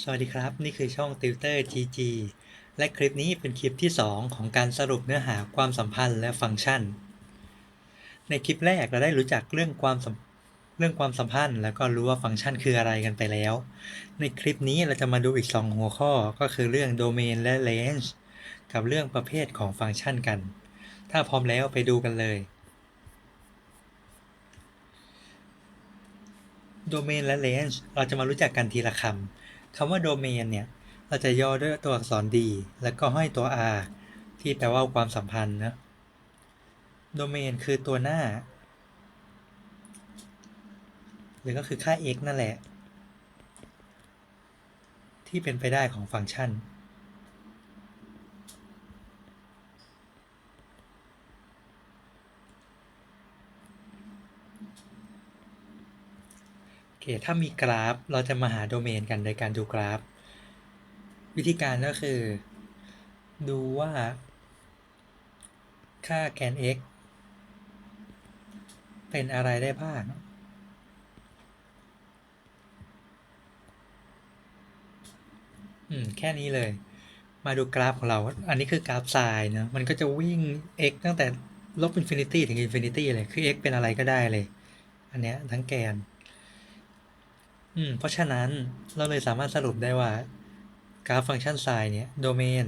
สวัสดีครับ นี่คือช่อง Tutor GG และคลิปนี้เป็นคลิปที่ 2 ของการสรุปเนื้อหาความสัมพันธ์และฟังก์ชัน ในคลิปแรกเราได้รู้จักเรื่องความเรื่องความสัมพันธ์ แล้วก็รู้ว่าฟังก์ชันคืออะไรกันไปแล้ว ในคลิปนี้เราจะมาดูอีก 2 หัวข้อก็คือเรื่อง Domain และ Range กับเรื่องประเภทของฟังก์ชันกัน ถ้าพร้อมแล้วไปดูกันเลย Domain และ Range เราจะมารู้จักกันทีละคำ คำว่าโดเมนเนี่ยเราจะย่อด้วยตัวอักษร D แล้วก็ห้อยตัว R ที่แปลว่าความสัมพันธ์นะโดเมนคือตัวหน้า หรือก็คือค่า x นั่นแหละ ที่เป็นไปได้ของฟังก์ชัน ค ถ้ามีกราฟเราจะมาหาโดเมนกันโดยการดูกราฟ วิธีการก็คือ ดูว่า ค่าแกน x เป็นอะไรได้บ้าง อืม แค่นี้เลย มาดูกราฟของเรา อันนี้คือกราฟไซน์เนอะมันก็จะวิ่ง x ตั้งแต่ลบอินฟินิตี้ถึงอินฟินิตี้เลย คือ x เป็นอะไรก็ได้เลย อันเนี้ยทั้งแกน อืม เพราะฉะนั้นเราเลยสามารถสรุปได้ว่ากราฟฟังก์ชันไซน์เนี่ยโดเมน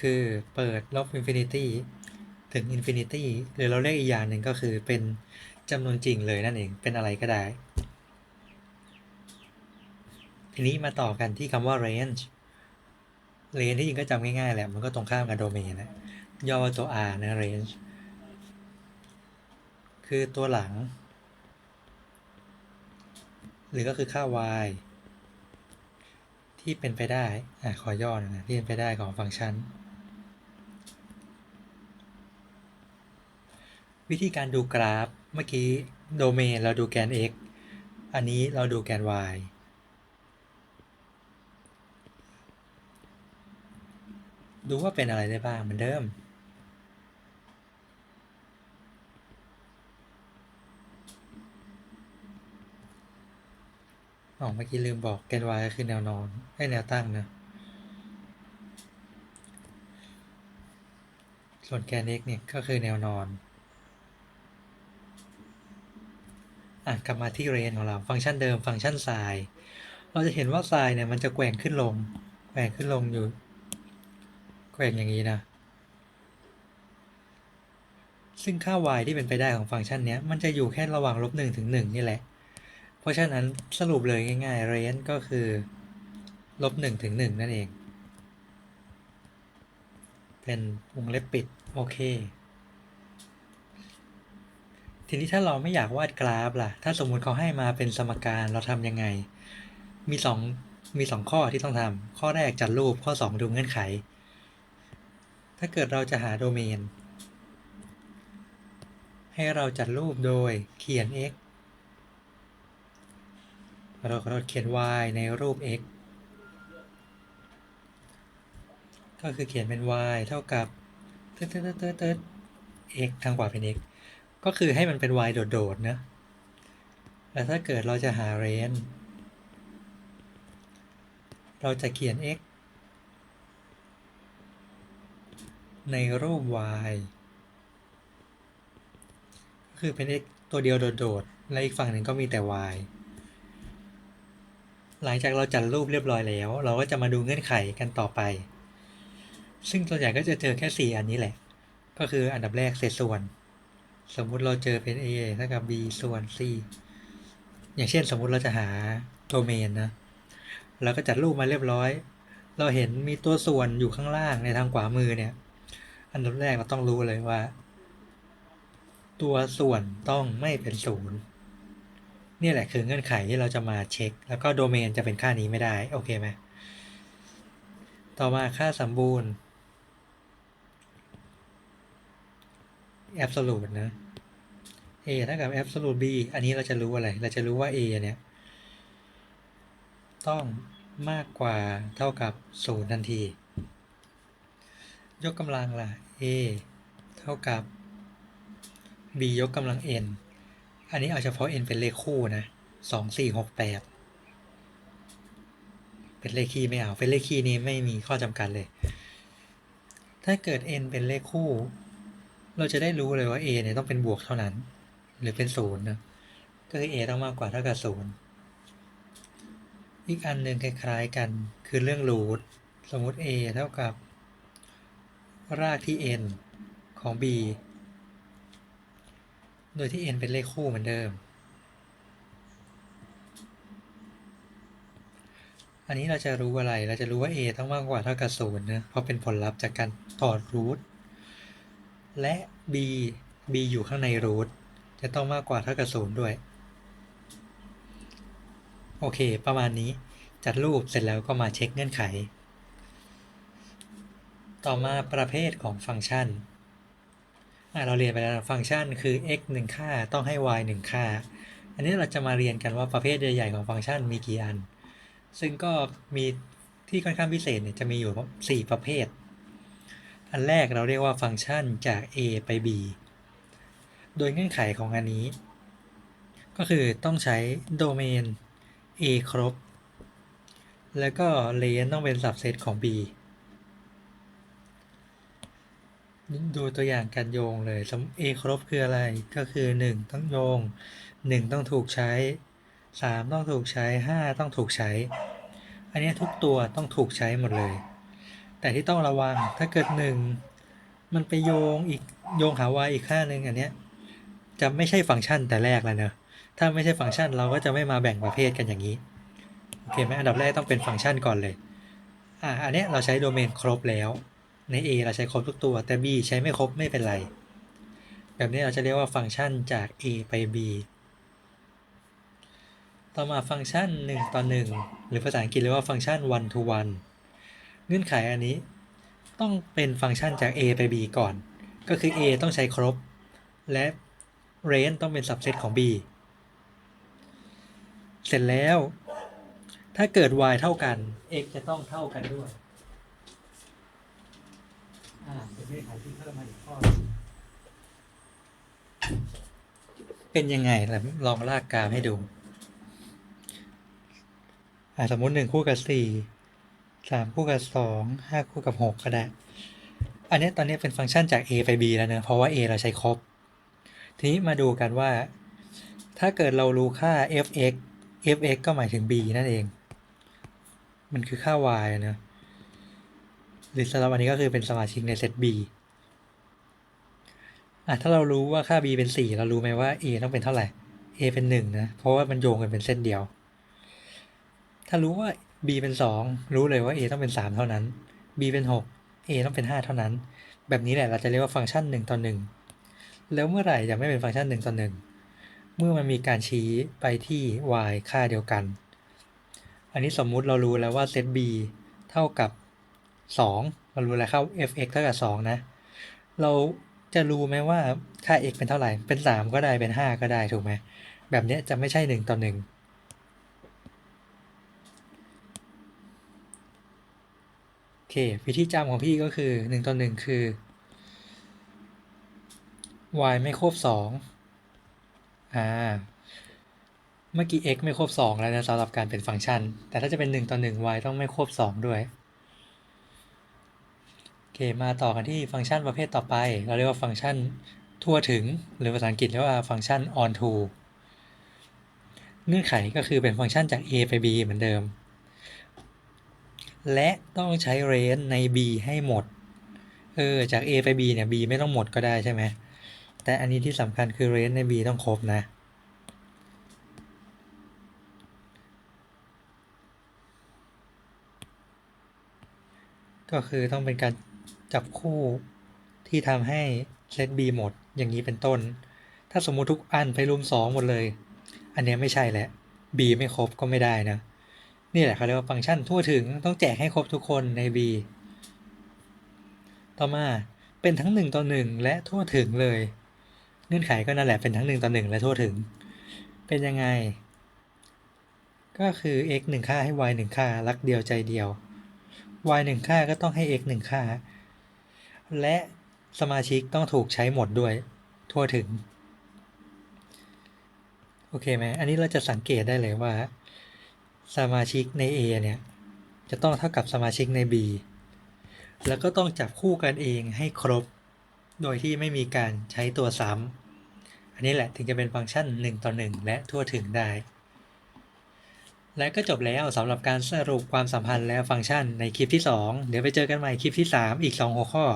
คือเปิดลบอินฟินิตี้ถึงอินฟินิตี้หรือเราเรียกอีกอย่างหนึ่งก็คือเป็นจำนวนจริงเลยนั่นเองเป็นอะไรก็ได้ ทีนี้มาต่อกันที่คำว่า range range ที่จริงก็จำง่ายๆแหละมันก็ตรงข้ามกับโดเมนนะย่อตัว r นะ range คือตัวหลัง หรือก็คือค่า y ที่เป็นไปได้อะขอย่อนนะที่เป็นไปได้ของฟังก์ชัน วิธีการดูกราฟเมื่อกี้โดเมนเราดูแกน x อันนี้เราดูแกน y ดูว่าเป็นอะไรได้บ้างเหมือนเดิม อ๋อเมื่อกี้ลืมบอกแกน y ก็คือแนวนอนให้แนวตั้งนะ ส่วนแกน x เนี่ยก็คือแนวนอน อะกลับมาที่เรนของเราฟังก์ชันเดิมฟังก์ชันไซน์เราจะเห็นว่าไซน์เนี่ยมันจะแกว่งขึ้นลงแกว่งขึ้นลงอยู่แกว่งอย่างนี้นะ ซึ่งค่า y ที่เป็นไปได้ของฟังก์ชันเนี้ยมันจะอยู่แค่ระหว่างลบหนึ่งถึงหนึ่งนี่แหละ เพราะฉะนั้นสรุปเลยง่ายๆ range ก็คือลบหนึ่งถึงหนึ่งนั่นเอง เป็นวงเล็บปิด โอเค ทีนี้ถ้าเราไม่อยากวาดกราฟล่ะ ถ้าสมมุติเขาให้มาเป็นสมการเราทำยังไง มีสองมีสองข้อที่ต้องทำ ข้อแรกจัดรูป ข้อ2ดูเงื่อนไข ถ้าเกิดเราจะหาโดเมน ให้เราจัดรูปโดยเขียน x เราขอโทษเขียน y ในรูป x ก็คือเขียนเป็น y เท่ากับเติร์ดเติร์ดเติร์ดเติร์ด x ทางขวาเป็น x ก็คือให้มันเป็น y โดดๆนะแล้วถ้าเกิดเราจะหา range เราจะเขียน x ในรูป y ก็คือเป็น x ตัวเดียวโดดๆ และอีกฝั่งหนึ่งก็มีแต่ y หลังจากเราจัดรูปเรียบร้อยแล้ว เราก็จะมาดูเงื่อนไขกันต่อไป ซึ่งส่วนใหญ่ก็จะเจอแค่ 4 อันนี้แหละ ก็คืออันดับแรกเศษส่วน สมมุติเราเจอเป็น a เท่ากับ b ส่วน c อย่างเช่นสมมุติเราจะหาโดเมนนะเราก็จัดรูปมาเรียบร้อย เราเห็นมีตัวส่วนอยู่ข้างล่างในทางขวามือเนี่ย อันดับแรกเราต้องรู้เลยว่า ตัวส่วนต้องไม่เป็นศูนย์ นี่แหละคือเงื่อนไขที่เราจะมาเช็ค แล้วก็โดเมนจะเป็นค่านี้ไม่ได้ โอเคไหม ต่อมาค่าสมบูรณ์ absolute นะ a เท่ากับ absolute b อันนี้เราจะรู้อะไร เราจะรู้ว่า a เนี่ย ต้องมากกว่าเท่ากับศูนย์ทันที ยกกำลังล่ะ a เท่ากับ b ยกกำลัง n อันนี้เอาเฉพาะ n เป็นเลขคู่นะสองสี่หกแปดเป็นเลขคี่ไม่เอา เป็นเลขคี่นี้ไม่มีข้อจำกัดเลย ถ้าเกิด n เป็นเลขคู่ เราจะได้รู้เลยว่า a เนี่ยต้องเป็นบวกเท่านั้น หรือเป็นศูนย์นะก็คือ a ต้องมากกว่าเท่ากับศูนย์อีกอันหนึ่งคล้ายๆกันคือเรื่องรูทสมมติ a เท่ากับ รากที่ n ของ b โดยที่ n เป็นเลขคู่เหมือนเดิม อันนี้เราจะรู้อะไร เราจะรู้ว่า a ต้องมากกว่าเท่ากับศูนย์นะ เพราะเป็นผลลัพธ์จากการถอดรูท และ b b อยู่ข้างในรูท จะต้องมากกว่าเท่ากับศูนย์ด้วย โอเค ประมาณนี้ จัดรูปเสร็จแล้วก็มาเช็คเงื่อนไข ต่อมาประเภทของฟังก์ชัน เราเรียนไปแล้วฟังก์ชันคือ x 1 ค่าต้องให้ y 1 ค่า อันนี้เราจะมาเรียนกันว่าประเภทใหญ่ๆของฟังก์ชันมีกี่อัน ซึ่งก็มีที่ค่อนข้างพิเศษเนี่ยจะมีอยู่ 4 ประเภท อันแรกเราเรียกว่าฟังก์ชันจาก a ไป b โดยเงื่อนไขของอันนี้ ก็คือต้องใช้โดเมน a ครบ แล้วก็เลนต้องเป็นสับเซตของ b ดูตัวอย่างการโยงเลยสม a ครบคืออะไรก็คือ1ต้องโยง1ต้องถูกใช้3ต้องถูกใช้5ต้องถูกใช้ อันนี้ทุกตัวต้องถูกใช้หมดเลย แต่ที่ต้องระวังถ้าเกิด1มันไปโยงอีกโยงหา y อีกค่าหนึ่งอันเนี้ยจะไม่ใช่ฟังก์ชันแต่แรกแล้วเนอะถ้าไม่ใช่ฟังก์ชันเราก็จะไม่มาแบ่งประเภทกันอย่างนี้โอเคไหมอันดับแรกต้องเป็นฟังก์ชันก่อนเลยอ่าอันนี้เราใช้โดเมนครบแล้ว ใน A เราใช้ครบทุกตัว แต่ B ใช้ไม่ครบไม่เป็นไร แบบนี้เราจะเรียกว่าฟังก์ชันจาก A ไป B ต่อมาฟังก์ชัน 1 ต่อ 1 หรือภาษาอังกฤษเรียกว่าฟังก์ชัน one to one เงื่อนไขอันนี้ต้องเป็นฟังก์ชันจาก A ไป B ก่อน ก็คือ A ต้องใช้ครบ และ range ต้องเป็น subset ของ B เสร็จแล้ว ถ้าเกิด y เท่ากัน x จะต้องเท่ากันด้วย อ่าเป็นเงื่อนไขที่เพิ่มมาอีกข้อหนึ่งเป็นยังไงล่ะลองลากกราฟให้ดูอ่าสมมุติหนึ่งคู่กับสี่สามคู่กับสองห้าคู่กับหกก็ได้ อันนี้ตอนนี้เป็นฟังก์ชันจาก a ไป b แล้วเนอะเพราะว่า a เราใช้ครบ ทีนี้มาดูกันว่า ถ้าเกิดเรารู้ค่า f(x) f(x) ก็หมายถึง b นั่นเอง มันคือค่า y นะ หรือสำหรับอันนี้ก็คือเป็นสมาชิกในเซต b อะถ้าเรารู้ว่าค่า b เป็น 4 เรารู้ไหมว่า a ต้องเป็นเท่าไหร่ a เป็น 1 นะ เพราะว่ามันโยงกันเป็นเส้นเดียว ถ้ารู้ว่า b เป็น 2 รู้เลยว่า a ต้องเป็น 3 เท่านั้น b เป็น 6 a ต้องเป็น 5 เท่านั้น แบบนี้แหละเราจะเรียกว่าฟังก์ชัน 1 ต่อ 1 แล้วเมื่อไหร่จะไม่เป็นฟังก์ชัน 1 ต่อ 1 เมื่อมันมีการชี้ไปที่ y ค่าเดียวกัน อันนี้สมมุติเรารู้แล้วว่าเซต b เท่ากับ 2เรารู้แล้วค่า f(x) เท่ากับ 2 นะ เราจะรู้ไหมว่าค่า x เป็นเท่าไหร่ เป็น 3 ก็ได้ เป็น 5 ก็ได้ ถูกไหม แบบนี้จะไม่ใช่ 1 ต่อ 1โอเค วิธีจำของพี่ก็คือ 1 ต่อ 1 คือ y ไม่ครบ2อ่า เมื่อกี้ x ไม่ครบ2แล้วนะสำหรับการเป็นฟังก์ชัน แต่ถ้าจะเป็น 1 ต่อ 1 y ต้องไม่ครบ2ด้วย เคมาต่อกันที่ฟังก์ชันประเภทต่อไป เราเรียกว่าฟังก์ชันทั่วถึง หรือภาษาอังกฤษเรียกว่าฟังก์ชัน on to เงื่อนไขก็คือเป็นฟังก์ชันจาก a ไป b เหมือนเดิม และต้องใช้ range ใน b ให้หมด เออ จาก a ไป b เนี่ย b ไม่ต้องหมดก็ได้ใช่ไหม แต่อันนี้ที่สำคัญคือ range ใน b ต้องครบนะก็คือต้องเป็นการ จับคู่ที่ทำให้เซต B หมดอย่างนี้เป็นต้น ถ้าสมมุติทุกอันไปรวมสองหมดเลย อันนี้ไม่ใช่แหละ B ไม่ครบก็ไม่ได้นะ นี่แหละเขาเรียกว่าฟังก์ชันทั่วถึงต้องแจกให้ครบทุกคนใน B ต่อมาเป็นทั้ง1ต่อ1และทั่วถึงเลย เงื่อนไขก็นั่นแหละเป็นทั้ง1ต่อ1และทั่วถึง เป็นยังไง ก็คือ x 1ค่าให้ y 1ค่ารักเดียวใจเดียว y 1ค่าก็ต้องให้ x 1ค่า และสมาชิกต้องถูกใช้หมดด้วยทั่วถึง โอเคไหมอันนี้เราจะสังเกตได้เลยว่า สมาชิกใน A เนี่ย จะต้องเท่ากับสมาชิกใน B แล้วก็ต้องจับคู่กันเองให้ครบ โดยที่ไม่มีการใช้ตัวซ้ำอันนี้แหละถึงจะเป็นฟังก์ชัน 1 ต่อ 1 และทั่วถึงได้ และก็จบแล้วสำหรับการสรุปความสัมพันธ์และฟังก์ชันในคลิปที่ 2 เดี๋ยวไปเจอกันใหม่คลิปที่ 3 อีก 2 หัวข้อ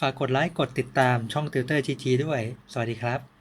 ฝากกดไลค์กดติดตามช่องติวเตอร์จีทีด้วย สวัสดีครับ